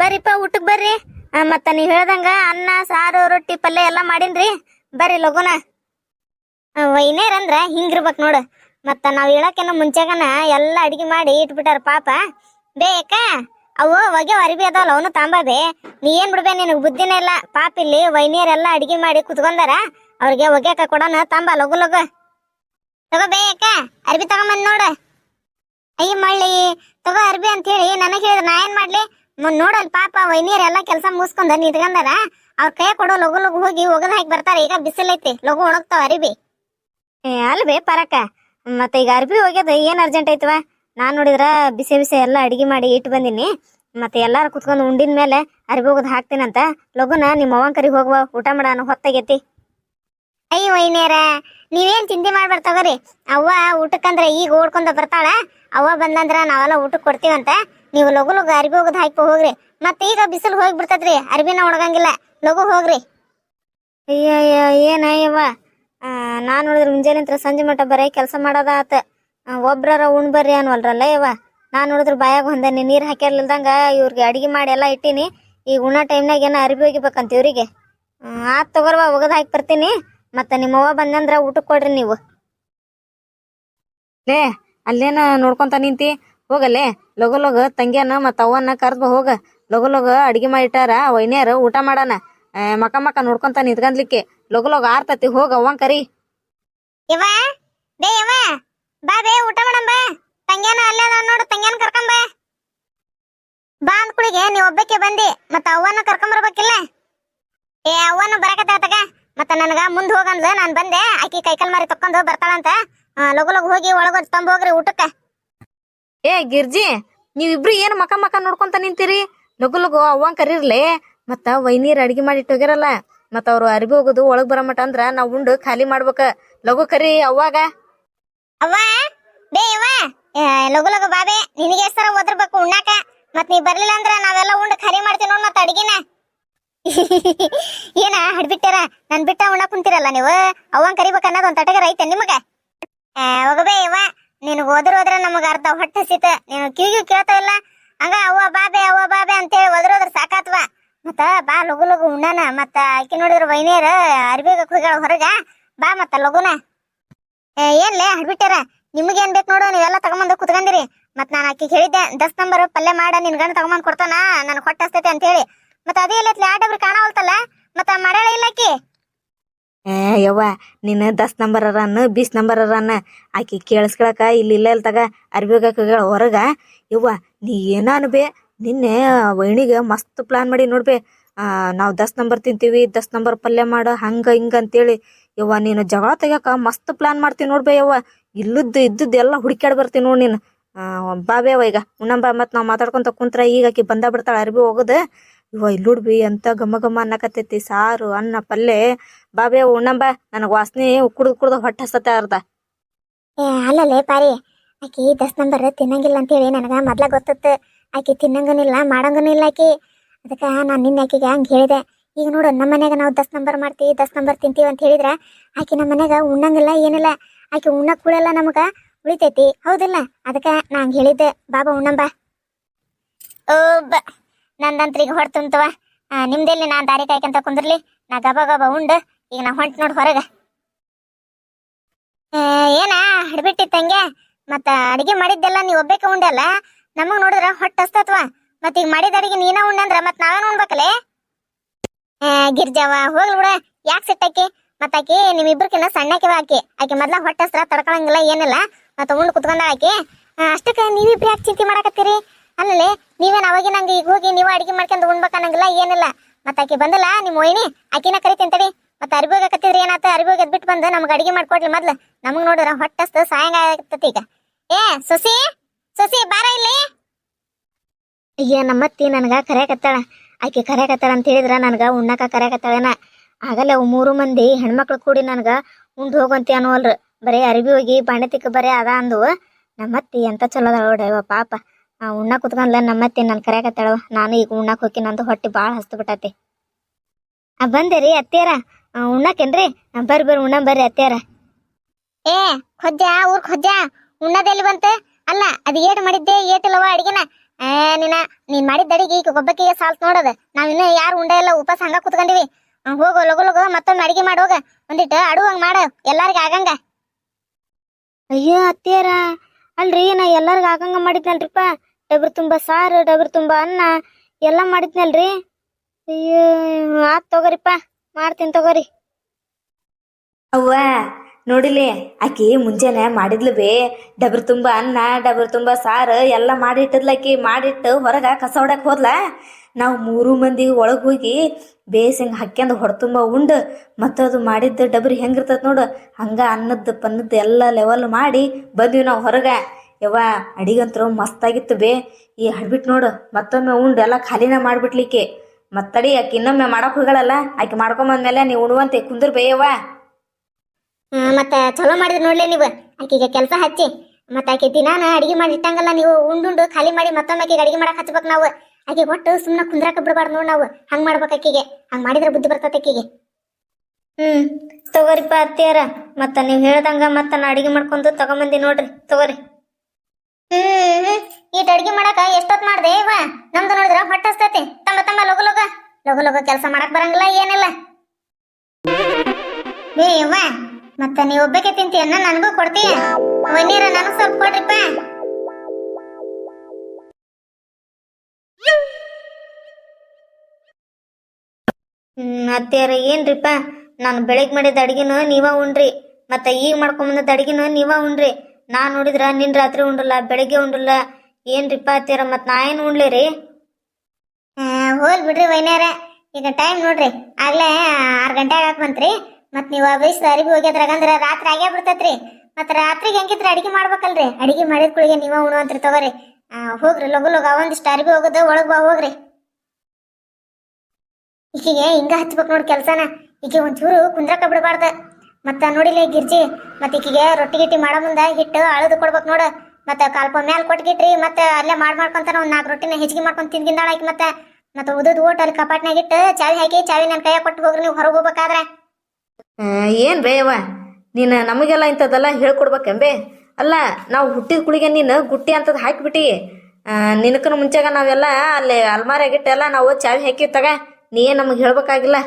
ಬರ್ರಿಪ್ಪ ಊಟಕ್ಕೆ ಬರ್ರಿ. ಮತ್ತ ನೀವ್ ಹೇಳ್ದಂಗ ಅನ್ನ, ಸಾರು, ರೊಟ್ಟಿ, ಪಲ್ಯ ಎಲ್ಲ ಮಾಡಿನ್ರಿ. ಬರ್ರಿ ಲಗುನ. ವೈನೇರ್ ಅಂದ್ರ ಹಿಂಗಿರ್ಬೇಕು ನೋಡು. ಮತ್ತ ನಾವ್ ಹೇಳಕ್ಕೇನ ಮುಂಚೆಗನ ಎಲ್ಲ ಅಡಿಗೆ ಮಾಡಿ ಇಟ್ಬಿಟ್ಟಾರ ಪಾಪ. ಬೇಕ? ಅವು ಹೊಗೆ ಅರಿಬಿ ಅದಾವಲ್ಲ ಅವನು ತಾಂಬಾಬೆ. ನೀ ಏನ್ ಬಿಡ್ಬೇ, ನಿನಗ್ ಬುದ್ಧಿನೇ ಇಲ್ಲ. ಪಾಪ ಇಲ್ಲಿ ವೈನಿಯರ್ ಎಲ್ಲಾ ಅಡಿಗೆ ಮಾಡಿ ಕುತ್ಕೊಂಡಾರ, ಅವ್ರಿಗೆ ಒಗ್ಯಾಕ ಕೊಡೋಣ ತಾಂಬ, ಲಗು ಲಗು. ತಗೋ ಬೇಕ? ಅರ್ಬಿ ತಗೊಂಬಂದ್ ನೋಡು. ಅಯ್ಯ ಮಳ್ಳಿ, ತಗೋ ಅರ್ಬಿ ಅಂತ ಹೇಳಿ ನನಗ್ ಹೇಳಿದ್ರೆ ನಾ ಏನ್ ಮಾಡ್ಲಿ? ನೋಡಲ್ ಪಾಪ ವೈನಿಯರ್ ಎಲ್ಲ ಕೆಲಸ ಮುಗಿಸ್ಕೊಂಡ ನಿಂತ್ಕೊಂಡಾರ ಅವ್ರ ಕೈ ಕೊಡೋ ಲಗು ಲಗು ಹೋಗಿ ಒಗದ್ ಹಾಕಿ ಬರ್ತಾರ. ಈಗ ಬಿಸಿಲೈತಿ ಲಗು ಒಣಗ್ತಾವ ಅರಿಬಿ. ಅಲ್ವೇ ಪರಕ. ಮತ್ತೆ ಈಗ ಅರ್ಬಿ ಹೋಗ್ಯದ ಏನ್ ಅರ್ಜೆಂಟ್ ಐತವ? ನಾನ್ ನೋಡಿದ್ರ ಬಿಸಿ ಬಿಸಿ ಎಲ್ಲ ಅಡಿಗೆ ಮಾಡಿ ಇಟ್ಟು ಬಂದಿನಿ. ಮತ್ತೆ ಎಲ್ಲಾರು ಕುತ್ಕೊಂಡು ಉಂಡಿನ ಮೇಲೆ ಅರ್ಬಿ ಹೋಗೋದು ಹಾಕ್ತೀನಂತ. ಲಗುನ ನಿಮ್ಮ ಅವ್ವನ್ ಕರಿ ಹೋಗುವ ಊಟ ಮಾಡಾನು ಹೊತ್ತಾಗೈತಿ. ಅಯ್ಯ ವೈನೇರ ನೀವೇನ್ ಚಿಂತೆ ತಗೋರಿ. ಅವ್ವ ಊಟಕ್ಕಂದ್ರ ಈಗ ಓಡ್ಕೊಂಡ ಬರ್ತಾಳ. ಅವ್ವ ಬಂದಂದ್ರ ನಾವೆಲ್ಲ ಊಟಕ್ಕೆ ಕೊಡ್ತೀವಂತ. ನೀವು ಲಘು ಲಗು ಅರ್ಬಿ ಹೋಗೋದು ಹಾಕಿ ಹೋಗ್ರಿ. ಮತ್ತೆ ಈಗ ಬಿಸಿಲು ಹೋಗಿ ಬಿಡ್ತದ್ರಿ ಅರ್ಬಿನ ಒಣಗಂಗಿಲ್ಲ. ಲಘು ಹೋಗ್ರಿ. ಅಯ್ಯ ಅಯ್ಯ ಏನಯ್ಯವ್ವ ನಾನು ನೋಡಿದ್ರೆ ಮುಂಜಾನೆ ಸಂಜೆ ಮಟ್ಟ ಬರೀ ಕೆಲಸ ಮಾಡೋದ ಆತ. ಒಬ್ರರ ಉಣ್ ಬರ್ರಿ ಅನ್ವಲ್ರಲ್ಲ ಯವ್ವ ನಾನು ನೋಡಿದ್ರೆ ಬಾಯಾಗ ಹೊಂದೇನಿ ನೀರು ಹಾಕಿರ್ಲಿಲ್ದಂಗ ಇವ್ರಿಗೆ ಅಡಿಗೆ ಮಾಡಿ ಎಲ್ಲ ಇಟ್ಟೀನಿ. ಈಗ ಟೈಮ್ ಟೈಮ್ನಾಗ ಏನೋ ಅರಿಬಿ ಒಗಿಬೇಕಂತ ಇವರಿಗೆ. ಆತ್ ತಗೋರ್ವ ಒಗದ್ ಹಾಕಿ ಬರ್ತೀನಿ. ಮತ್ತೆ ನಿಮ್ಮವ್ವ ಬಂದಂದ್ರ ಊಟಕ್ಕೆ ಕೊಡ್ರಿ ನೀವು. ಲೇ ಅಲ್ಲೇನ ನೋಡ್ಕೊಂತ ನಿಂತಿ? ಹೋಗಲೇ ಲಗು ಲಗು ತಂಗ್ಯಾನ ಮತ್ತ ಅವನ್ನ ಕರ್ದ್ ಹೋಗ. ಲಗು ಲಗು ಅಡಿಗೆ ಮಾಡಿಟ್ಟಾರ, ವೈನ್ಯಾರ ಊಟ ಮಾಡಾನ. ಮಕ ಮಕ ನೋಡ್ಕೊಂತ ನಿಂತ್ಕಂದ್ಲಿಕ್ಕೆ. ಲಗು ಲಗು ಆರ್ತತಿ, ಹೋಗ ಅವ್ವನ ಕರಿ. ಯವ್ವ, ಬೇ ಯವ್ವ, ಬಾ ಬೇ, ಊಟ ಮಾಡಂಬ ತಂಗ್ಯಾನ ಅಲ್ಲೇ ನೋಡು, ತಂಗ್ಯಾನ ಕರ್ಕೊಂಬ ಬಾ. ಅಂದ ಕುಳಿಗೆ ನೀವ್ ಒಬ್ಬಕ್ಕೆ ಬಂದಿ, ಮತ್ತ ಅವ್ವನ ಕರ್ಕೊಂಬರ್ಬೇಕಿಲ್ಲ ಏ ಅವ್ವನ ಬರಕತ್ತಾಳ ತಗ ಮತ್ತ ನನಗ ಮುಂದ್ ಹೋಗಂದ್ಲ, ನಾನ್ ಬಂದೆ, ಆಕಿ ಕೈಕಲ್ ಮಾರಿ ತಕ್ಕೊಂಡು ಬರ್ತಾಳಂತ. ಲಗು ಲಗು ಹೋಗಿ ಒಳಗೊಂದ್ ತಂಬ ಹೋಗ್ರಿ ಊಟಕ್ಕ. ಏ ಗಿರ್ಜಿ ನೀವಿಬ್ರು ಏನ್ ಮಕ ಮಕ ನೋಡ್ಕೊಂತ ನಿಂತೀರಿ? ಲಗು ಲಗು ಅವ್ವನ್ ಕರೀರ್ಲೆ. ಮತ್ತ ವೈನೀರ್ ಅಡಿಗೆ ಮಾಡಿ ಇಟ್ಟೋಗಿರಲ್ಲ ಮತ್ತ ಅವ್ರು ಅರ್ಬಿ ಹೋಗುದು ಒಳಗ್ ಬರಮಟ ಅಂದ್ರ ನಾವ್ ಉಂಡು ಖಾಲಿ ಮಾಡ್ಬೇಕ. ಲಗು ಕರಿ ಅವ್ವಾಗ. ಅವ್ವ ಬೇ ಏ, ಲಗು ಲಗು ಬಾಬೆ ನಿನಗೆ ಎಷ್ಟರ ಒದರ್ಬೇಕು ಉಣ್ಣಾಕ? ಮತ್ ನೀ ಬರ್ಲಿಲ್ಲ ಅಂದ್ರ ನಾವೆಲ್ಲ ಉಂಡು ಖಾಲಿ ಮಾಡ್ತೀವಿ ನೋಡ್ ಮತ್ತ ಅಡಿಗೆನ. ಏನ ಹಡ್ಬಿಟ್ಟಾರ? ನನ್ ಬಿಟ್ಟ ಉಣ್ಣಾಕ್ ಕುಂತಿರಲ್ಲ ನೀವು? ಅವನ್ ಕರಿಬೇಕು ಅನ್ನೋದು ಒಂದ್ ತಟಗರ ಐತೆ ನಿಮಗ. ಹೋಗಬೇ ಯವ್ವ ಓದ್ರ ಹೋದ್ರೆ ನಮಗ ಅರ್ಧ ಹೊಟ್ಟೆ ಸಿತ. ನೀನು ಕಿವಿಗೂ ಕೇಳ್ತಾ ಇಲ್ಲ. ಹಂಗ ಅವ್ವ ಬಾಬೆ ಅವ್ವ ಬಾಬೆ ಅಂತೇಳಿ ಹೋದ್ರ ಸಾಕಾತ್ವ? ಮತ್ತ ಬಾ ಲಗು ಲಗು ಉಣ್ಣಾನ. ಮತ್ತ ಆಕಿ ನೋಡಿದ್ರ ವೈನೇರ ಅರ್ಬಿಗ ಹೋಗ್ಯಾಳ ಹೊರಗ. ಬಾ ಮತ್ತ ಲಗುನ. ಏನ್ಲೇ ಹಡ್ಬಿಟ್ಟಾರ ನಿಮ್ಗೇನ್ ಬೇಕು ನೋಡು, ನೀವೆಲ್ಲ ತಗೊಂಬಂದು ಕುತ್ಕೊಂಡಿರಿ. ಮತ್ ನಾನು ಆಕಿಗೆ ಹೇಳಿದ್ದೆ, ದಸ್ ನಂಬರ್ ಪಲ್ಯ ಮಾಡ, ನಿನ್ ಗಂಡ ತಗೊಂಬಂದ್ ಕೊಡ್ತಾನ, ನನ್ ಹೊಟ್ಟೆ ಹಸ್ತೈತೆ ಅಂತ ಹೇಳಿ ಮತ್ತ ಅದೇ ಇಲ್ಲ ಆ ಡಬ್ರಿ ಕಾಣವಲ್ತಲ್ಲ? ಮತ್ತ ಇಲ್ಲ ಆಕಿ? ಏ, ಯವ್ವ ನೀನು ದಸ್ ನಂಬರ್ ಅನ್ನ ಬೀಸ್ ನಂಬರ್ ಅನ್ನ ಆಕಿ ಕೇಳಿಸ್ಕೊಳಕ ಇಲ್ಲಿ ಇಲ್ಲ ಇಲ್ಲ ತಗ ಅರ್ಬಿಗಾಕ ಹೊರಗ, ಯವ್ವ, ನೀ ಏನಾನು ಬೇ ನಿನ್ನೆ ವೈಣಿಗೆ ಮಸ್ತ್ ಪ್ಲಾನ್ ಮಾಡಿ ನೋಡ್ಬೇ ನಾವು ದಸ್ ನಂಬರ್ ತಿಂತೀವಿ, ದಸ್ ನಂಬರ್ ಪಲ್ಯ ಮಾಡ, ಹಂಗ ಹಿಂಗ ಅಂತೇಳಿ. ಯವ್ವ, ನೀನು ಜಗಳ ತೆಗ್ಯಾಕ ಮಸ್ತ್ ಪ್ಲಾನ್ ಮಾಡ್ತೀನಿ ನೋಡ್ಬೇ, ಯವ್ವ. ಇಲ್ಲದ್ದು ಇದ್ದದ್ದು ಎಲ್ಲ ಹುಡುಕ್ಯಾಡ್ ಬರ್ತೀನಿ ನೋಡಿ ನೀನು. ಬಾಬೇವ ಈಗ. ಉಣ್ಣಂಬ ಮತ್ತು ನಾವು ಮಾತಾಡ್ಕೊಂತ ಕುಂತ್ರ ಈಗ ಆಕಿ ಬಂದ ಬಿಡ್ತಾಳೆ, ಅರ್ಬಿ ಹೋಗುದ. ಇವ ಇಲ್ಲುಡ್ಬಿ ಅಂತ ಘಮ ಘಮ ಅನ್ನಕತ್ತೈತಿ. ಸಾರು ಅನ್ನ ಪಲ್ಲೆ. ಬಾಬೆ ಉಣ್ಣಂಬ ನನಗೆ ವಾಸನೆ ಕುಡ್ದು ಕುಡ್ದು ಹೊಟ್ಟ ಹಸತ ಅರ್ಧ. ಏ ಅಲ್ಲಲ್ಲೇ ಪಾರಿ. ಆಕಿ ದಸ್ ನಂಬರ್ ತಿನ್ನಂಗಿಲ್ಲ ಅಂತ ಹೇಳಿ ನನಗ ಮೊದ್ಲ ಗೊತ್ತತ್ತು ಆಕಿ ತಿನ್ನಂಗನಿಲ್ಲ ಮಾಡಂಗನಿಲ್ಲ ಆಕಿ. ಅದಕ್ಕ ನಾನು ನಿನ್ನ ಆಕಿಗೆ ಹಂಗ ಹೇಳಿದೆ. ಈಗ ನೋಡು ನಮ್ಮ ಮನೆಯಾಗ ನಾವು ದಸ್ ನಂಬರ್ ಮಾಡ್ತೀವಿ ದಸ್ ನಂಬರ್ ತಿಂತೀವಿ ಅಂತ ಹೇಳಿದ್ರ ಆಕಿ ನಮ್ಮ ಮನೆಯಾಗ ಉಣ್ಣಂಗಿಲ್ಲ ಏನಿಲ್ಲ. ಆಕಿ ಉಣ್ಣ ಕೂಡಲ್ಲ ನಮಗ ಉಳಿತೈತಿ. ಹೌದಿಲ್ಲ? ಅದಕ್ಕ ನಾ ಹಂಗ ಹೇಳಿದ್ದೆ. ಬಾಬಾ ಉಣ್ಣಂಬ ಓ ಬ ನಂದಂತ್ರ ಈಗ ಹೊಟ್ಟೆ ತುಂಬ ನಿಮ್ದೆಲ್ಲಿ ನಾನು ದಾರಿ ಕಾಯ್ಕಂತ ಕುಂದ್ರಲಿ? ನಾ ಗಬ ಗಬ ಉಂಡು. ಈಗ ನಾ ಹೊಂಟ್ ನೋಡಿ ಹೊರಗ. ಏನ ಹಿಡ್ಬಿಟ್ಟಿತ್ತಂಗೆ? ತಂಗೆ ಮತ್ತ ಅಡಿಗೆ ಮಾಡಿದ್ದೆಲ್ಲ ನೀವು ಒಬ್ಬಕ್ಕೆ ಉಂಡಲ್ಲ? ನಮಗ್ ನೋಡಿದ್ರ ಹೊಟ್ಟ ಹಸ್ತತ್ವ. ಮತ್ ಈಗ ಮಾಡಿದ ಅಡಿಗೆ ನೀನ ಉಂಡಂದ್ರ ಮತ್ ನಾವೇನ್ ಉಣ್ಬೇಕಲೇ? ಗಿರ್ಜಾವ, ಹೋಗ್ಲಿ ಬಿಡ. ಯಾಕೆ ಸಿಟ್ಟಾಕಿ? ಮತ್ತ ಆಕಿ ನಿಮ್ಮಿಬ್ರಕಿನ್ನ ಸಣ್ಣಕಿವ ಆಕಿ. ಆಕಿ ಮೊದ್ಲ ಹೊಟ್ಟೆ ಹಸ್ರ ತಡ್ಕೊಳಂಗಿಲ್ಲ, ಏನಿಲ್ಲ. ಮತ್ತ ಉಂಡ್ ಕುತ್ಕೊಂಡ ಆಕಿ. ಅಷ್ಟಕ್ಕ ನೀವಿಬ್ರು ಯಾಕೆ ಚಿಂತೆ ಮಾಡಕತ್ತೀರಿ? ಅಲ್ಲಲೆ ನೀವೇನ ಅವಾಗಿ ನಂಗೆ ಈಗ ಹೋಗಿ ನೀವು ಅಡಿಗೆ ಮಾಡ್ಕೊಂಡು ಉಣ್ಬೇಕನ್ನಂಗಿಲ್ಲ ಏನಿಲ್ಲ. ಮತ್ತೆ ಆಕಿ ಬಂದಲ್ಲ, ನಿಮ್ಮ ಒಯ್ನಿ ಆಕಿನ ಕರಿತೀನಿ ಮತ್ತೆ ಅರಿಬೋಗ ಕತ್ತಿದ್ರಿ ಏನಾತ ಅರಿಬೋಗ ಎದ್ಬಿಟ್ಟು ಬಂದು ನಮ್ಗೆ ಅಡಿಗೆ ಮಾಡ್ಕೊಡ್ಲಿ ಮೊದ್ಲು. ನಮಗ್ ನೋಡಿದ್ರ ಹೊಟ್ಟಸ್ತ ಸಾಯಂಗ ಆಗ್ತತಿ ಈಗ. ಏ, ಸುಸಿ ಸುಸಿ, ಬಾರ ಇಲ್ಲಿ. ಅಯ್ಯ ನಮ್ಮತ್ತಿ ನನಗ ಕರೆಯಕತ್ತಾಳ. ಆಕೆ ಕರೆಯಕತ್ತಾಳ ಅಂತ ಹೇಳಿದ್ರ ನನಗ ಉಣ್ಣಾಕ ಕರೆಯಕತ್ತಾಳೇನ. ಆಗಲ್ಲ, ಅವು ಮೂರು ಮಂದಿ ಹೆಣ್ಮಕ್ಳು ಕೂಡಿ ನನಗ ಉಂಡ್ ಹೋಗಂತಿ ಅನ್ನೋಲ್ರು ಬರೀ ಅರಿಬಿ ಹೋಗಿ ಬಾಂಡೆ ಬರೇ ಅದ ಅಂದು. ನಮ್ಮತ್ತಿ ಎಂತ ಚಲೋ ನೋಡವ್ವ ಪಾಪ. ಆ ಉಣ್ಣ ಕುತ್ಕೊಂಡ್ಲ ಅತ್ತೆ ನನ್ ಕರೆಯಕತ್ತಾಳ. ನಾನು ಈಗ ಉಣ್ಣಕ್ಕೆ ಹೋಗಿ ನಂದು ಹೊಟ್ಟಿ ಬಾಳ ಹಸ್ತು ಬಿಟ್ಟತಿ ಆ ಬಂದೇರಿ ರೀ ಉಣ್ಣಾಕೇನ್ರಿ? ಆ, ಬರ್ರಿ ಬರ್ರಿ ಉಣ್ಣ ಬರ್ರಿ ಅತ್ತೀರ ಏ ಖೊಜ್ಜ ಊರ್ ಖೊಜ್ಜ ಉಣ್ಣದೆಲ್ಲಿ ಬಂತ? ಅಲ್ಲ ಅದ್ ಏಟ್ ಮಾಡಿದ್ದೆ ಏಟಿಲ್ಲವ ಅಡಿಗೆನ. ಏ ನಿನ್ನ ನೀನ್ ಮಾಡಿದ ಅಡಿಗೆ ಈಗ ಒಬ್ಬಕ್ಕಿಗೆ ಸಾಲ್ತ್ ನೋಡದ. ನಾವ್ ಇನ್ನ ಯಾರು ಉಂಡ ಇಲ್ಲ ಉಪಾಸ ಹಂಗ ಕುತ್ಕೊಂಡಿವಿ. ಹೋಗು ಲಗು ಲಗು ಮತ್ತೊಮ್ಮೆ ಅಡಿಗೆ ಮಾಡೋಗ ಒಂದಿಟ್ಟು ಅಡುವಂಗ್ ಮಾಡ ಎಲ್ಲಾರ್ಗ ಆಗಂಗ. ಅಯ್ಯೋ ಅತ್ತಿಯರ. ಅಲ್ರಿ, ನಾ ಎಲ್ಲರಿಗೂ ಆಗಂಗ ಮಾಡಿದ್ನಲ್ರಿಪ್ಪ. ಡಬ್ರ ತುಂಬಾ ಸಾರು, ಡಬ್ರ ತುಂಬಾ ಅನ್ನ, ಎಲ್ಲ ಮಾಡಿದ್ನಲ್ರಿ. ಅಯ್ಯೋ, ಆತ್ ತಗೋರಿಪ್ಪ, ಮಾಡ್ತೀನಿ ತಗೋರಿ. ಅವ್ವ, ನೋಡಿಲಿ, ಆಕಿ ಮುಂಜಾನೆ ಮಾಡಿದ್ಲು ಬೇ. ಡಬ್ರ ತುಂಬ ಅನ್ನ, ಡಬ್ರ ತುಂಬ ಸಾರು, ಎಲ್ಲ ಮಾಡಿಟ್ಟಿದ್ಲ ಆಕಿ, ಮಾಡಿಟ್ಟು ಹೊರಗ ಕಸ ಹೊಡಕ್ ಹೋದ್ಲ. ನಾವು ಮೂರು ಮಂದಿ ಒಳಗೆ ಹೋಗಿ ಬೇಸ್ ಹಿಂಗೆ ಹಾಕ್ಯಂದು ಹೊಡ್ತುಂಬ ಉಂಡು ಅದು ಮಾಡಿದ್ದ ಡಬ್ರಿ ಹೆಂಗಿರ್ತೈತೆ ನೋಡು. ಹಂಗೆ ಅನ್ನದ್ದು ಪನ್ನದ್ದು ಎಲ್ಲ ಲೆವೆಲ್ ಮಾಡಿ ಬಂದ್ವಿ ನಾವು ಹೊರಗೆ. ಯವ್ವ, ಅಡಿಗಂತರೂ ಮಸ್ತಾಗಿತ್ತು ಬೇ. ಈ ಹಡ್ಬಿಟ್ಟು ನೋಡು, ಮತ್ತೊಮ್ಮೆ ಉಂಡು ಎಲ್ಲ ಖಾಲಿನ ಮಾಡಿಬಿಟ್ಲಿಕ್ಕೆ. ಮತ್ತಡಿ ಆಕೆ ಇನ್ನೊಮ್ಮೆ ಮಾಡಕ್ಕೆ ಹೋಗಳಲ್ಲ ಆಕೆ ಮಾಡ್ಕೊಂಬಂದ್ಮೇಲೆ ನೀವು ಉಣುವಂತೆ, ಕುಂದ್ರ ಬೇಯವ್ವ ಮತ್ತೆ ಚಲೋ ಮಾಡಿದ್ರಿ ನೋಡ್ಲಿ ನೀವು. ಆಕೆಗೆ ಕೆಲಸ ಹಚ್ಚಿ. ಮತ್ತೆ ಆಕೆ ದಿನಾನ ಅಡಿಗೆ ಮಾಡಿ ಇಟ್ಟಂಗಲ್ಲ ನೀವು ಉಂಡುಂಡು ಖಾಲಿ ಮಾಡಿ ಮತ್ತೊಮ್ಮೆ ಆಕೆಗೆ ಅಡಿಗೆ ಮಾಡಕ್ಕೆ ಹಚ್ಬೇಕು ನಾವು. ಆಕಿ ಒಟ್ಟು ಸುಮ್ಮನೆ ಕುಂದ್ರಾಕ ಬಿಡಬಾರ್ದು ನೋಡಿ ನಾವು. ಹಂಗ್ ಮಾಡ್ಬೇಕು ಆಕಿಗೆ. ಹಂಗ್ ಮಾಡಿದ್ರೆ ಬುದ್ಧಿ ಬರ್ತೈತೆ ಆಕಿಗೆ. ಹ್ಮ್ ತಗೋರಿಪ್ಪ ಅತ್ತಿಯಾರ. ಮತ್ತ ನೀವ್ ಹೇಳ್ದಂಗ ಮತ್ತ ನಾ ಅಡಿಗೆ ಮಾಡ್ಕೊಂಡು ತಗೊಂಬಂದಿ ನೋಡ್ರಿ ತಗೋರಿ. ಹ್ಮ್ ಈಟ್ ಅಡಿಗೆ ಮಾಡಾಕ ಎಷ್ಟೊತ್ ಮಾಡ್ದೆ ಇವ? ನಮ್ದು ನೋಡಿದ್ರ ಹೊಟ್ಟೆ ಹಸ್ತೈತಿ ತಮ್ಮ ತಮ್ಮ ಲಗು ಲಗ. ಲಗು ಲಗು ಕೆಲಸ ಮಾಡಕ್ ಬರಂಗಿಲ್ಲ ಏನಿಲ್ಲ. ಏ ಯವ್ವ ಮತ್ತ ನೀ ಒಬ್ಬಕ್ಕೆ ತಿಂತೀಯನ್ನ ನನಗೂ ಕೊಡ್ತೀಯ? ಒನ್ನೀರ ನನಗ್ ಸ್ವಲ್ಪ ಕೊಡ್ರಿಪ್ಪ. ಹ್ಮ್, ಅತ್ತೆಯರ, ಏನ್ರಿಪ್ಪ? ನಾನು ಬೆಳಗ್ಗೆ ಮಾಡಿದ ಅಡಿಗೆನ ನೀವ ಉಣ್ರಿ ಮತ್ತೆ ಈಗ ಮಾಡ್ಕೊಂಬಂದದ ಅಡಿಗೆನ ನೀವ ಉಣ್ರಿ ನಾನು ನೋಡಿದ್ರ ನಿನ್ ರಾತ್ರಿ ಉಂಡಲ್ಲ, ಬೆಳಿಗ್ಗೆ ಉಂಡಲ್ಲ. ಏನ್ರಿಪ್ಪ ಅತ್ತೆಯರ ಮತ್ ನಾ ಏನ್ ರೀ ಹೋಲ್ ಬಿಡ್ರಿ ವೈನ್ಯಾರ. ಈಗ ಟೈಮ್ ನೋಡ್ರಿ. ಆಗ್ಲೇ ಆರ್ ಗಂಟೆ ಆಗಕ್ ಬಂತ್ರಿ. ಮತ್ ನೀವ್ ವಯಸ್ಸು ಅರಿವಿ ಹೋಗ್ಯದ್ರಾಗಂದ್ರ ರಾತ್ರಿ ಆಗೇ ಬಿಡ್ತೈತ್ರಿ. ಮತ್ ರಾತ್ರಿಗೆ ಹೆಂಗಿದ್ರ ಅಡಿಗೆ ಮಾಡ್ಬೇಕಲ್ರಿ? ಅಡಿಗೆ ಮಾಡಿದ ಕುಳಿಗೆ ನೀವ ಉಣುವಂತ್ರಿ ತಗೋರಿ. ಹೋಗ್ರಿ, ಲಗು ಲಗು ಒಂದಿಷ್ಟು ಅರಿವಿ ಹೋಗುದ ಒಳಗ್ ಬಾ ಹೋಗ್ರಿ. ಈಕಿಗೆ ಹಿಂಗ ಹಚ್ಬೇಕು ನೋಡಿ ಕೆಲ್ಸನ. ಈಕೆ ಒಂಚೂರು ಕುಂದ್ರಕ ಬಿಡಬಾರ್ದ. ಮತ್ತ ನೋಡಿಲ್ಲ ಗಿರ್ಜಿ, ಮತ್ತ ಈಕಿಗೆ ರೊಟ್ಟಿ ಗಿಟ್ಟಿ ಮಾಡೋ ಮುಂದ ಹಿಟ್ಟು ಅಳದು ಕೊಡ್ಬೇಕು ನೋಡು. ಮತ್ತ ಕಾಲ್ಪ ಮ್ಯಾಲ ಕೊಟ್ಗಿಟ್ರಿ ಮತ್ತೆ ಅಲ್ಲೇ ಮಾಡ್ ಮಾಡ್ಕೊಂತಾನ ಒಂದ್ ನಾಲ್ಕು ರೊಟ್ಟಿನ ಹೆಚ್ಚಿಗೆ ಮಾಡ್ಕೊಂಡು ತಿಂದಿಂದಾಳ ಆಕಿ ಮತ್ತೆ. ಮತ್ತ ಉದದ್ ಓಟ್ ಅಲ್ಲಿ ಕಪಾಟ್ನಾಗ ಇಟ್ಟು ಚಾವಿ ಹಾಕಿ, ಚಾವಿ ನನ್ನ ಕೈಯಾಗ ಕೊಟ್ಟು ಹೋಗ್ರಿ, ನೀವು ಹೊರಗೆ ಹೋಗ್ಬೇಕಾದ್ರೆ. ಏನು ಬೇವ ನೀನು ನಮಗೆಲ್ಲ ಇಂಥದ್ದೆಲ್ಲ ಹೇಳ್ಕೊಡ್ಬೇಕೆಂಬೆ ಅಲ್ಲ, ನಾವು ಹುಟ್ಟಿದ ಕುಳಿಗೆ ನೀನು ಗುಟ್ಟಿ ಅಂತದ್ ಹಾಕಿಬಿಟ್ಟಿ. ನಿನಕನ ಮುಂಚೆಗ ನಾವೆಲ್ಲ ಅಲ್ಲಿ ಅಲ್ಮಾರಿಯಾಗಿಟ್ಟೆಲ್ಲ ನಾವು ಚಾವಿ ಹಾಕಿ ತಗ. ನೀ ಏನ್ ನಮಗೆ ಹೇಳ್ಬೇಕಾಗಿಲ್ಲ?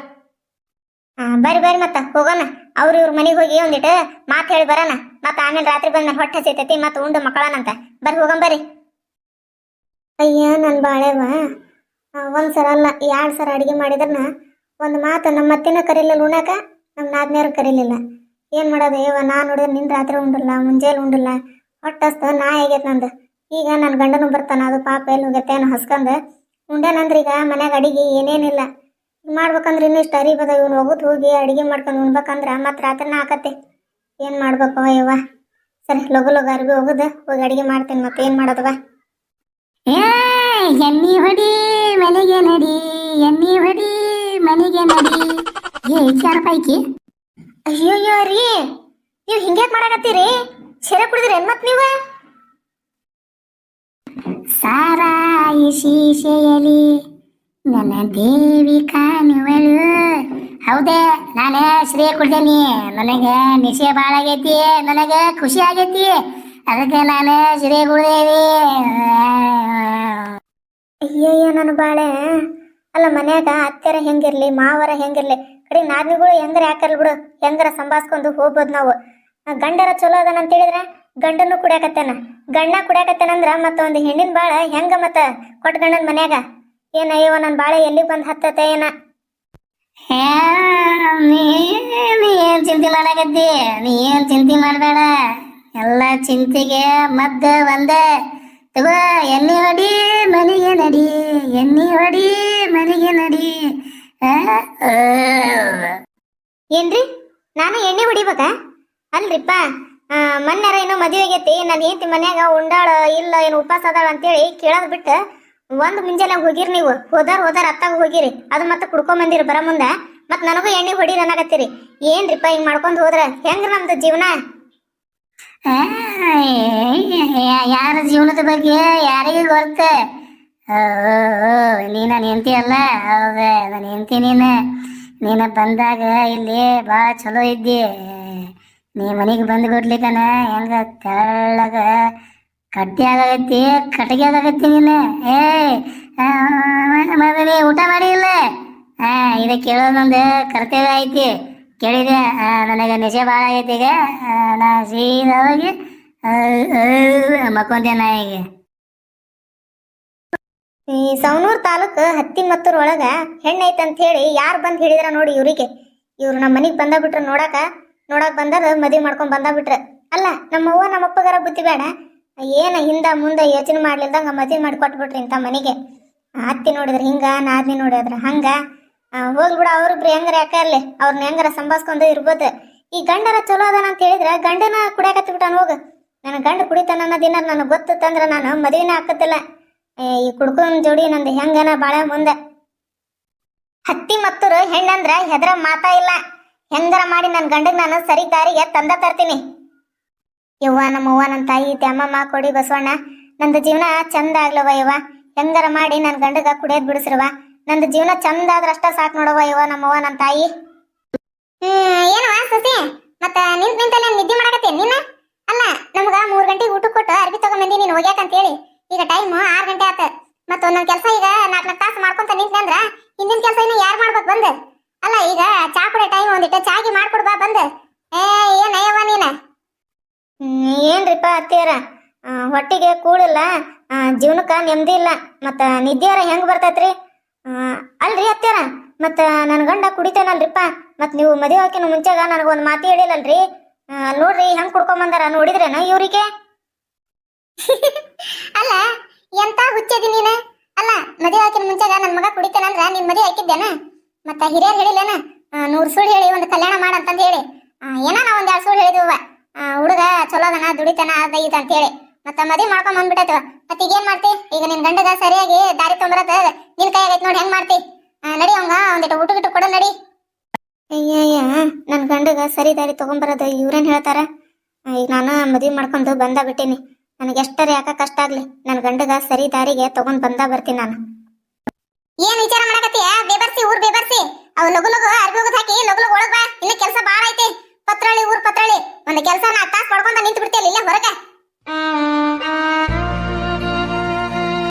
ಬರ್ರಿ ಬರ್ರಿ ಮತ್ತ, ಹೋಗೋಣ. ಅವ್ರ ಇವ್ರ ಮನೆಗೆ ಹೋಗಿ ಒಂದಿಟ್ಟು ಮಾತು ಹೇಳಿ ಬರೋಣ. ಮತ್ತ ಆಮೇಲೆ ರಾತ್ರಿ ಬಂದ ಹೊಟ್ಟೆ ಹಸಿತೈತಿ ಮತ್ತ ಉಂಡು ಮಕ್ಕಳನಂತ. ಬರ್ರಿ ಹೋಗಂ ಬರ್ರಿ. ಅಯ್ಯ, ನನ್ ಬಾಳೆವ ಒಂದು ಸರ ಅಲ್ಲ, ಎರಡ್ ಸರ ಅಡಿಗೆ ಮಾಡಿದ್ರನ, ಒಂದ್ ಮಾತು ನಮ್ಮ ಅತ್ತಿನ ಕರೀಲಿಲ್ಲ ಉಣಕ ನಮ್ಮ ನಾದ್ನೇರು ಕರೀಲಿಲ್ಲ. ಏನ್ ಮಾಡೋದು ಏವ ನಾ ನೋಡಿದ್ರೆ ನಿನ್ ರಾತ್ರಿ ಉಂಡಿಲ್ಲ, ಮುಂಜಾನೆ ಉಂಡಿಲ್ಲ. ಹೊಟ್ಟಸ್ತ ನಾ ಹೇಗೈತ್ ನಂದು. ಈಗ ನನ್ನ ಗಂಡನು ಬರ್ತಾನ, ಅದು ಪಾಪ ಎಲ್ಲಿ ಹೋಗತ್ತೇನು ಉಂಡೇನಂದ್ರ ಈಗ ಮನ್ಯಾಗ ಅಡಿಗೆ ಏನೇನಿಲ್ಲ. ಮಾಡ್ಬೇಕಂದ್ರೆ ಇನ್ನಿಷ್ಟು ಅರಿಬದ ಇವ್ನು ಒಗದು ಹೋಗಿ ಅಡಿಗೆ ಮಾಡ್ಕೊಂಡು ಉಣ್ಬೇಕಂದ್ರೆ ಮತ್ತೆ ರಾತ್ರಿನ ಹಾಕತ್ತೆ ಏನು ಮಾಡ್ಬೇಕು ಯವ್ವ ಸರಿ ಲಗು ಲಗು ಅರ್ಬಿ ಹೋಗುದು ಹೋಗಿ ಅಡಿಗೆ ಮಾಡ್ತೀನಿ ಮತ್ತೆ ಏನ್ ಮಾಡೋದವ ಎಣ್ಣಿ ಹೊಡಿ ಮನೆಗೆ ನಡಿ. ಎಣ್ಣಿ ಹೊಡಿ ಮನೆಗೆ ನಡಿ. ಏ ಯಾರ ಪೈಕಿ ಅಯ್ಯೋ ರೀ ನೀವು ಹಿಂಗ್ಯಾಕೆ ಮಾಡಕತ್ತೀರಿ? ಸೆರೆ ಕುಡಿದ್ರಿ ಮತ್ ನೀವು? ಸಾರಾಯಿ ಶೀಶೆಯಲಿ ನನ್ನ ದೇವಿ ಕಾಣುವಳು. ಹೌದೇ, ನಾನೇ ಶ್ರೀ ಕುಡ್ದೇನಿ ನನಗೆ ನಿಶೆ ಭಾಳ ಆಗೈತಿ, ನನಗೆ ಖುಷಿ ಆಗೈತಿ. ಅದಕ್ಕೆ ನಾನೇ ಶ್ರೀ ಕುಡ್ದೇವಿ ಅಯ್ಯಯ್ಯ ನನ್ನ ಬಾಳೆ. ಅಲ್ಲ, ಮನ್ಯಾಗ ಅತ್ತೆರ ಹೆಂಗಿರ್ಲಿ, ಮಾವರ ಹೆಂಗಿರ್ಲಿ, ಕಡೆ ನಾದಿಗಳು ಹೆಂಗರ ಯಾಕಲ್ ಬಿಡು, ಹೆಂಗರ ಸಂಭಾಸ್ಕೊಂಡು ಹೋಗ್ಬೋದು ನಾವು. ಗಂಡರ ಚಲೋ ಅದಾನ ಅಂತ ಹೇಳಿದ್ರೆ ಗಂಡನು ಕುಡಿಯಾಕತ್ತಾನ? ಗಂಡ ಕುಡಿಯಾಕತ್ತಾನಂದ್ರ ಮತ್ತ ಒಂದು ಹೆಣ್ಣಿನ ಬಾಳ ಹೆಂಗ ಮತ್ತ ಕೊಟ್ಟ ಗಂಡನ ಮನ್ಯಾಗ? ಏನ ಅಯ್ಯವ ನನ್ನ ಬಾಳೆ ಎಲ್ಲಿಗೆ ಬಂದು ಹತ್ತತೆ ಏನ? ನೀ ಏನ್ ಚಿಂತೆ ಮಾಡಾಕತ್ತಿ? ನೀ ಏನ್ ಚಿಂತೆ ಮಾಡಬೇಡ. ಎಲ್ಲ ಚಿಂತೆಗೆ ಮದ್ದ ಒಂದೇ. ತಗೋ ಎಣ್ಣೆ ಹೊಡಿ ಮನೆಗೆ ನಡಿ. ಎಣ್ಣೆ ಹೊಡಿ ಮನೆಗೆ ನಡಿ. ಏನ್ರಿ? ನಾನು ಎಣ್ಣೆ ಹೊಡಿಬೇಕಾ? ಅಲ್ರಿಪ್ಪ ಮೊನ್ನೆರ ಏನೋ ಮದುವೆ ಆಗೈತಿ ನನ್ನ ಹೆಂಡತಿ ಮನ್ಯಾಗ ಉಂಡಾಳ, ಇಲ್ಲ ಏನು ಉಪವಾಸ ಅದಾಳ ಅಂತೇಳಿ ಕೇಳೋದ್ ಬಿಟ್ಟು, ಒಂದು ಮುಂಜಾನೆ ಹೋಗಿರಿ ನೀವು, ಹೋದಾರ ಹೋದಾರ ಅತ್ತಾಗ ಹೋಗಿರಿ, ಅದು ಮತ್ತೆ ಕುಡ್ಕೊಂಡ್ ಬಂದಿರಿ ಬರ ಮುಂದೆ, ಮತ್ತೆ ನನಗೂ ಎಣ್ಣೆ ಹೊಡೀರಿ ಅನ್ನಕತ್ತೀರಿ, ಏನ್ರಿಪ್ಪ ಹಿಂಗ್ ಮಾಡ್ಕೊಂಡು ಹೋದ್ರೆ ಹೆಂಗ್ ನಮ್ದು ಜೀವನ? ಯಾರ ಜೀವನದ ಬಗ್ಗೆ ಯಾರಿಗೆ ಗೊತ್ತ? ನೀ ನಾನು ಹೆಂಡತಿ ಅಲ್ಲ, ಹೌದ, ನಾನು ಹೆಂಡತಿ ನೀನು ನೀನು ಬಂದಾಗ ಇಲ್ಲಿ ಭಾಳ ಚಲೋ ಇದ್ದಿ. ನೀ ಮನೆಗೆ ಬಂದು ಕೊಡ್ಲಿಕ್ಕನ ಹೆಂಗ ತೆಳ್ಳಗ ಕಟ್ಟಿ ಆಗೈತಿ ಕಟ್ಟಿಗೆ ಆಗೈತಿ ನೀನು ಏ ಮೊದಲೇ ಊಟ ಮಾಡಿಲ್ಲ ಹಾ ಇದು ಕೇಳೋದೊಂದು ಕರ್ತವ್ಯ ಐತಿ. ಕೇಳಿದೆ ನನಗೆ ನಿಶೆ ಭಾಳ ಆಗೈತಿ ಈಗ. ನಾ ಸೀದಾ ಹೋಗಿ ಮಕ್ಕೊಂತೇನ ಈಗ. ಈ ಸವಣೂರ್ ತಾಲೂಕು ಹತ್ತಿಮತ್ತೂರ್ ಒಳಗ ಹೆಣ್ಣೈತಂತ ಹೇಳಿ ಯಾರು ಬಂದು ಹಿಡಿದ್ರ ನೋಡಿ ಇವರಿಗೆ. ಇವ್ರು ನಮ್ಮ ಮನೆಗೆ ಬಂದ ಬಿಟ್ರ ನೋಡಾಕ ನೋಡಕ್ ಬಂದದ, ಮದ್ವಿ ಮಾಡ್ಕೊಂಡ್ ಬಂದ ಬಿಟ್ರ. ಅಲ್ಲ, ನಮ್ಮ ಅವ್ವ, ನಮ್ಮ ಅಪ್ಪಗಾರ ಬುದ್ಧಿ ಬೇಡ ಏನ ಹಿಂದ ಮುಂದೆ ಯೋಚನೆ ಮಾಡ್ಲಿಲ್ದಂಗ ಮದ್ವೆ ಮಾಡಿ ಕೊಟ್ಬಿಟ್ರಿ ಇಂಥ ಮನೆಗೆ. ಅತ್ತಿ ನೋಡಿದ್ರೆ ಹಿಂಗ, ನಾದ್ನಿ ನೋಡಿದ್ರ ಹಂಗ. ಹೋಗ್ಬಿಡ ಅವ್ರಿಬ್ರು ಹೆಂಗಾರ ಯಾಕ ಇರ್ಲಿ? ಅವ್ರನ್ನ ಹೆಂಗಾರ ಸಂಭಾಸ್ಕೊಂಡು ಇರ್ಬೋದು. ಈ ಗಂಡರ ಚಲೋ ಅದಾನ ಅಂತ ಹೇಳಿದ್ರೆ ಗಂಡನ ಕುಡಿಯಾಕತ್ತಿ ಬಿಟ್ಟಾನ ಹೋಗ. ನನ್ನ ಗಂಡ ಕುಡಿತಾನ ಅನ್ನೋದಿನ ನನಗೆ ತಂದ್ರೆ ನಾನು ಮದುವೆನೇ ಹಾಕತ್ತಿಲ್ಲ. ಈ ಕುಡ್ಕೊಂಡ್ ಜೋಡಿ ನಂದು ಹೆಂಗನ ಬಾಳ ಮುಂದೆ. ಹತ್ತಿ ಮತ್ತೂರು ಹೆಣ್ಣಂದ್ರ ಹೆದ್ರ ಮಾತಾ ಇಲ್ಲ. ಹೆಂಗರ ಮಾಡಿ ನನ್ನ ಗಂಡಗ್ ನಾನು ಸರಿ ದಾರಿಗೆ ತಂದ ತರ್ತೀನಿ. ಯವ್ವ ನಮ್ಮವ್ವ ನನ್ನ ತಾಯಿ ತ್ಯಾಮಮ್ಮ ಕೊಡಿ ಬಸವಣ್ಣ. ನಂದು ಜೀವನ ಚಂದ ಆಗ್ಲವ ಯವ್ವ. ಹೆಂಗರ ಮಾಡಿ ನನ್ನ ಗಂಡಗ ಕುಡಿಯೋದ್ ಬಿಡಿಸ್ರವ ನಂದು ಜೀವನ ಚಂದ ಆದ್ರಷ್ಟ ಸಾಕು ನೋಡವ ಯವ್ವ ನಮ್ಮವ್ವ ನನ್ನ ತಾಯಿ. ಹ್ಮ್ ಏನವ ಸಸಿ? ಮತ್ತ ನಿಂತ ನಿಂತಲ್ಲೇ ನಿದ್ದೆ ಮಾಡಕತ್ತೀನಿ ನೀನ? ಅಲ್ಲ, ನಮ್ಗ ಮೂರ್ ಗಂಟೆಗೆ ಊಟ ಕೊಟ್ಟು ಅರ್ಬಿ ತಗೊಂಬಂದಿ, ನೀನು ಹೋಗ್ಯಾಕಂತ ಹೇಳಿ. ಈಗ ಟೈಮ್ ಆರ್ ಗಂಟೆ ಆತ. ಮತ್ತ ಒಂದೊಂದ್ ಕೆಲಸ ಈಗ ನಾಲ್ಕು ನಾಲ್ಕು ತಾಸು ಮಾಡ್ಕೊಂತ ನಿಂತ್ನಂದ್ರ, ಹಿಂದಿನ ಕೆಲಸ ಇನ್ನು ಯಾರು ಮಾಡ್ಬೇಕು ಬಂದ್? ಅಲ್ಲ ಈಗ ಚಾ ಕುಡಿಯೋ ಟೈಮ್ ಒಂದಿಟ್ಟ ಚಾಗಿ ಮಾಡ್ಕೊಡ್ ಬಾ ಬಂದು. ಏ ಏನ್ ಅಯ್ಯವ ನೀನ? ಏನ್ರಿಪ್ಪ ಅತ್ತಿಯರ? ಹೊಟ್ಟಿಗೆ ಕೂಡಿಲ್ಲ ಜೀವನಕ್ಕ ನೆಮ್ಮದಿ ಇಲ್ಲ. ಮತ್ತ ನಿದ್ದೆಯರ ಹೆಂಗ್ ಬರ್ತೈತ್ರಿ? ಅಲ್ರಿ ಅತ್ತಿಯರ? ಮತ್ತ ನನ್ ಗಂಡ ಕುಡಿತೇನಲ್ರಿಪ್ಪ? ಮತ್ ನೀವು ಮದಿ ಹಾಕಿನ ಮುಂಚೆಗ ನನಗೊಂದ್ ಮಾತಿ ಹೇಳಿಲ್ಲಲ್ರಿ? ನೋಡ್ರಿ ಹೆಂಗ್ ಕುಡ್ಕೊಂಬಂದಾರ ನೋಡಿದ್ರೇನ ಇವ್ರಿಗೆ? ಅಲ್ಲ ಎಂತ ಹುಚ್ಚದಿ ನೀನ? ಅಲ್ಲ ಮದುವೆ ಹಾಕಿನ ಮುಂಚೆಗ ನನ್ ಮಗ ಕುಡಿತಾನಂದ್ರ ನಿನ್ ಮದಿ ಹಾಕಿದ್ದೇನ ಮತ್ತ ಹಿರಿಯರ್ ಹೇಳಿಲ್ಲನ? ನೂರು ಸುಳ್ಳು ಹೇಳಿ ಒಂದು ಕಲ್ಯಾಣ ಮಾಡ ಅಂತ ಹೇಳಿ. ಏನೋ ನಾ ಒಂದ್ ಎರಡ್ ಸುಳ್ಳು ಹೇಳಿದ್ವ ಹುಡುಗ ಚಲೋ ಅದನ, ದುಡಿತನ, ಅದ ಇದ ಅಂತ ಹೇಳಿ. ಮತ್ತ ಮದಿ ಮಾಡ್ಕೊಂಡ್ ಬಂದ್ಬಿಟ್ಟೈತವ. ಮತ್ತ ಈಗ ಏನ್ ಮಾಡ್ತಿ? ಈಗ ನಿನ್ ಗಂಡಗ ಸರಿಯಾಗಿ ದಾರಿ ತೊಂಬರತ್ತ ನಿನ್ ಕೈ ಆಗೈತ್ ನೋಡಿ ಹೆಂಗ್ ಮಾಡ್ತಿ? ನಡಿ ಅವಂಗ ಒಂದಿಟ್ಟು ಊಟ ಗಿಟ್ಟು ಕೊಡು, ನಡಿ. ಅಯ್ಯಯ್ಯ, ನನ್ ಗಂಡಗ ಸರಿ ದಾರಿ ತಗೊಂಬರೋದು ಇವ್ರೇನ್ ಹೇಳ್ತಾರ? ಈಗ ನಾನು ಮದ್ವೆ ಮಾಡ್ಕೊಂಡು ಬಂದ ಬಿಟ್ಟೀನಿ. ನನಗೆ ಎಷ್ಟರ ಯಾಕ ಕಷ್ಟ ಆಗ್ಲಿ. ನನ್ ಗಂಡಗ ಸರಿ ದಾರಿಗೆ ತಗೊಂಡ್ ಬಂದ ಬರ್ತೀನಿ ನಾನು. ಏನ್ ವಿಚಾರ ಮಾಡಕತ್ತಿ ಬೇಬರ್ಸಿ, ಊರ್ ಬೇಬರ್ಸಿ. ಅವ್ ನಗು ನಗು, ಅರ್ಬಿ ಹೋಗದ್ ಹಾಕಿ ಲಗು ಲಗು ಒಳಗ್ ಬಾ. ಇಲ್ಲ ಕೆಲಸ ಬಾಳ ಐತಿ. ಪತ್ರಳಿ, ಊರ್ ಪತ್ರಳಿ. ಒಂದ್ ಕೆಲಸ ನಾ ತಾಸ್ ಮಾಡ್ಕೊಂಡ ನಿಂತು ಬಿಡ್ತೀಯಲ್ಲ ಇಲ್ಲ ಹೊರಗೆ?